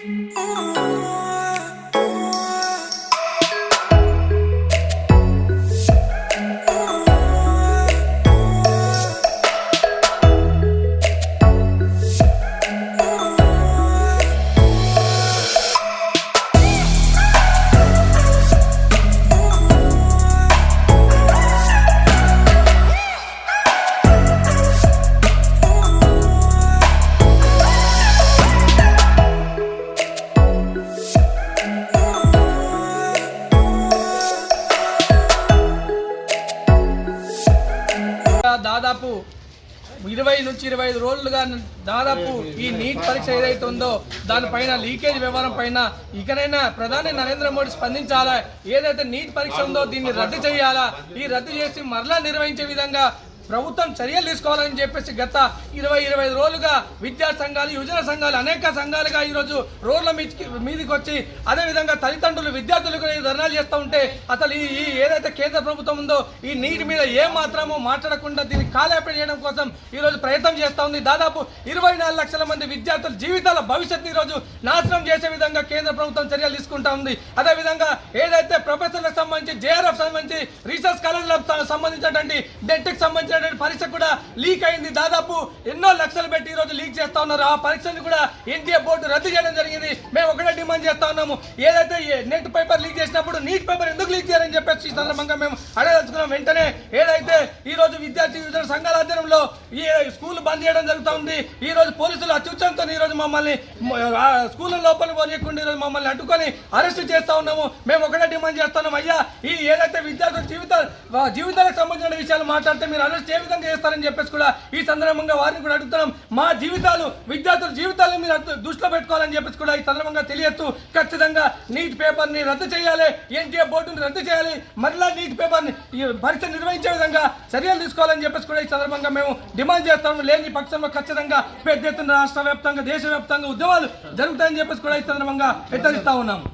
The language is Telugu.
Oh. దాదాపు ఇరవై నుంచి ఇరవై ఐదు రోజులుగా దాదాపు ఈ నీట్ పరీక్ష ఏదైతే ఉందో దానిపైన లీకేజ్ వ్యవహారం పైన ఇకనైనా ప్రధాని నరేంద్ర మోడీ స్పందించాలా? ఏదైతే నీట్ పరీక్ష ఉందో దీన్ని రద్దు చేయాలా? ఈ రద్దు చేసి మరలా నిర్వహించే విధంగా ప్రభుత్వం చర్యలు తీసుకోవాలని చెప్పేసి గత ఇరవై ఇరవై రోజులుగా విద్యా సంఘాలు యువజన సంఘాలు అనేక సంఘాలుగా ఈరోజు రోడ్ల మీదకి మీదకి వచ్చి అదేవిధంగా తల్లిదండ్రులు విద్యార్థులకు ధర్నాలు చేస్తూ ఉంటే అసలు ఈ ఏదైతే కేంద్ర ప్రభుత్వం ఉందో ఈ నీటి మీద ఏ మాత్రమో మాట్లాడకుండా దీన్ని కాలేపడి చేయడం కోసం ఈరోజు ప్రయత్నం చేస్తూ ఉంది. దాదాపు ఇరవై నాలుగు లక్షల మంది విద్యార్థుల జీవితాల భవిష్యత్తు ఈరోజు నాశనం చేసే విధంగా కేంద్ర ప్రభుత్వం చర్యలు తీసుకుంటా ఉంది. అదేవిధంగా ఏదైతే ప్రొఫెసర్లకు సంబంధించి జేఆర్ఎఫ్ సంబంధించి రీసెర్చ్ కాలేజీలకు సంబంధించినటువంటి డెట్కి సంబంధించినటువంటి పరీక్ష కూడా లీక్ అయింది. దాదాపు ఎన్నో లక్షలు పెట్టి ఈరోజు లీక్ చేస్తా ఉన్నారు. ఆ పరీక్షను కూడా ఎన్టీఏ బోర్డు రద్దు చేయడం జరిగింది. మేము ఒకటే డిమాండ్ చేస్తా ఉన్నాము. ఏదైతే నెట్ పేపర్ లీక్ చేసినప్పుడు నీట్ పేపర్ ఎందుకు లీక్ అని చెప్పేసి ఈ సందర్భంగా మేము అడగదలుచుకున్నాం. వెంటనే ఏదైతే ఈ రోజు విద్యార్థి యువజన సంఘాల ఆధ్వర్యంలో ఈ స్కూల్ బంద్ చేయడం జరుగుతూ ఉంది ఈ రోజు పోలీసులు అత్యుత్సంతో ఈ రోజు మమ్మల్ని స్కూల్ లోపల పోనీయకుండా ఈ రోజు మమ్మల్ని అడ్డుకొని అరెస్ట్ చేస్తా ఉన్నాము. మేము ఒకటే డిమాండ్ చేస్తున్నాం. అయ్యా ఈ ఏదైతే విద్యార్థుల జీవితాలు జీవితాలకు సంబంధించిన విషయాలు మాట్లాడితే మీరు అరెస్ట్ ఏ విధంగా చేస్తారని చెప్పేసి కూడా ఈ సందర్భంగా వారిని కూడా అడుగుతున్నాం. మా జీవితాలు విద్యార్థుల జీవితాలను మీరు దృష్టిలో పెట్టుకోవాలని చెప్పేసి కూడా ఈ సందర్భంగా తెలియస్తూ ఖచ్చితంగా నీట్ పేపర్ని రద్దు చేయాలి ఎన్టీఏ బోర్డుని రద్దు చేయాలి మరలా నీట్ పేపర్ని ఈ పరీక్ష నిర్వహించే విధంగా చర్యలు తీసుకోవాలని చెప్పేసి కూడా ఈ సందర్భంగా మేము డిమాండ్ చేస్తాము. లేని పక్షంలో ఖచ్చితంగా పెద్ద ఎత్తున రాష్ట్ర వ్యాప్తంగా దేశవ్యాప్తంగా ఉద్యమాలు జరుగుతాయని చెప్పేసి కూడా ఈ సందర్భంగా హెచ్చరిస్తా ఉన్నాము.